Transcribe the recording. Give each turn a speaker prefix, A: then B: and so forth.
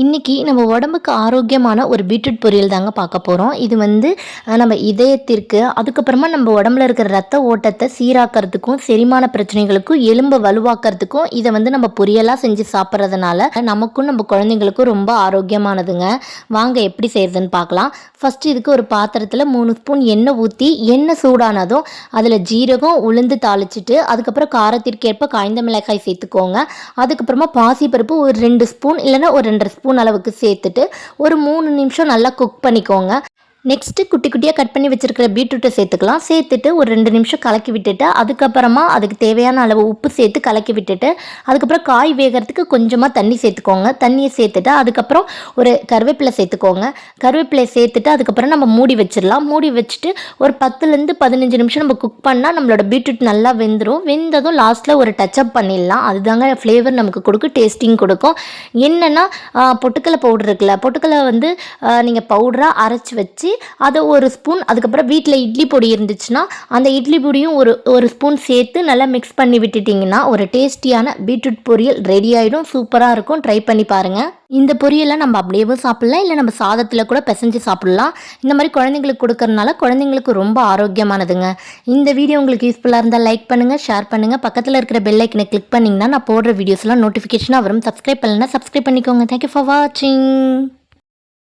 A: இன்றைக்கி நம்ம உடம்புக்கு ஆரோக்கியமான ஒரு பீட்ரூட் பொரியல் தாங்க பார்க்க போகிறோம் இது வந்து நம்ம இதயத்திற்கு அதுக்கப்புறமா நம்ம உடம்புல இருக்கிற ரத்த ஓட்டத்தை சீராக்கிறதுக்கும் செரிமான பிரச்சனைகளுக்கும் எலும்பை வலுவாக்கிறதுக்கும் இதை வந்து நம்ம பொரியலாக செஞ்சு சாப்பிட்றதுனால நமக்கும் நம்ம குழந்தைங்களுக்கும் ரொம்ப ஆரோக்கியமானதுங்க. வாங்க எப்படி செய்கிறதுன்னு பார்க்கலாம். ஃபஸ்ட்டு இதுக்கு ஒரு பாத்திரத்தில் மூணு ஸ்பூன் எண்ணெய் ஊற்றி எண்ணெய் சூடானதும் அதில் ஜீரகம் உளுந்து தாளிச்சிட்டு அதுக்கப்புறம் காரத்திற்கேற்ப காய்ந்த மிளகாய் சேர்த்துக்கோங்க. அதுக்கப்புறமா பாசிப்பருப்பு ஒரு ரெண்டு ஸ்பூன் இல்லைன்னா ஒரு ரெண்டு ஸ்பூன் அளவுக்கு சேர்த்துட்டு ஒரு மூணு நிமிஷம் நல்லா குக் பண்ணிக்கோங்க. நெக்ஸ்ட்டு குட்டி குட்டியாக கட் பண்ணி வச்சுருக்கிற பீட்ரூட்டை சேர்த்துக்கலாம். சேர்த்துட்டு ஒரு ரெண்டு நிமிஷம் கலக்கி விட்டுட்டு அதுக்கப்புறமா அதுக்கு தேவையான அளவு உப்பு சேர்த்து கலக்கி விட்டுட்டு அதுக்கப்புறம் காய் வேகிறதுக்கு கொஞ்சமாக தண்ணி சேர்த்துக்கோங்க. தண்ணியை சேர்த்துட்டு அதுக்கப்புறம் ஒரு கருவேப்பிலை சேர்த்துக்கோங்க. கருவேப்பிலை சேர்த்துட்டு அதுக்கப்புறம் நம்ம மூடி வச்சிடலாம். மூடி வச்சுட்டு ஒரு பத்துலேருந்து பதினஞ்சு நிமிஷம் நம்ம குக் பண்ணால் நம்மளோட பீட்ரூட் நல்லா வெந்துடும் வெந்ததும் லாஸ்ட்டில் ஒரு டச்சப் பண்ணிடலாம். அதுதாங்க ஃப்ளேவர் நமக்கு கொடுக்கும் டேஸ்டிங் கொடுக்கும். என்னென்னா பொட்டுக்கலை பவுடர் இருக்குல்ல பொட்டுக்கலை வந்து நீங்கள் பவுடராக அரைச்சி வச்சு அதை ஒரு ஸ்பூன் அதுக்கப்புறம் வீட்டில் இட்லி பொடி இருந்துச்சுன்னா அந்த இட்லி பொடியும் ஒரு ஒரு ஸ்பூன் சேர்த்து நல்லா மிக்ஸ் பண்ணி விட்டுட்டிங்கன்னா ஒரு டேஸ்டியான பீட்ரூட் பொரியல் ரெடி ஆகிடும் சூப்பராக இருக்கும். ட்ரை பண்ணி பாருங்கள் இந்த பொரியலை நம்ம அப்படியேவும் சாப்பிட்லாம் இல்லை நம்ம சாதத்தில் கூட பிசைஞ்சு சாப்பிட்லாம். இந்த மாதிரி குழந்தைங்களுக்கு கொடுக்கறனால குழந்தைங்களுக்கு ரொம்ப ஆரோக்கியமானதுங்க. இந்த வீடியோ உங்களுக்கு யூஸ்ஃபுல்லாக இருந்தால் லைக் பண்ணுங்கள் ஷேர் பண்ணுங்கள் பக்கத்தில் இருக்கிற பெல் ஐக்கனை கிளிக் பண்ணிங்கன்னா நான் போடுற வீடியோஸ்லாம் நோட்டிஃபிகேஷனாக வரும். சப்ஸ்கிரைப் பண்ணலைன்னா சப்ஸ்கிரைப் பண்ணிக்கோங்க. தேங்க்யூ ஃபார் வாட்சிங்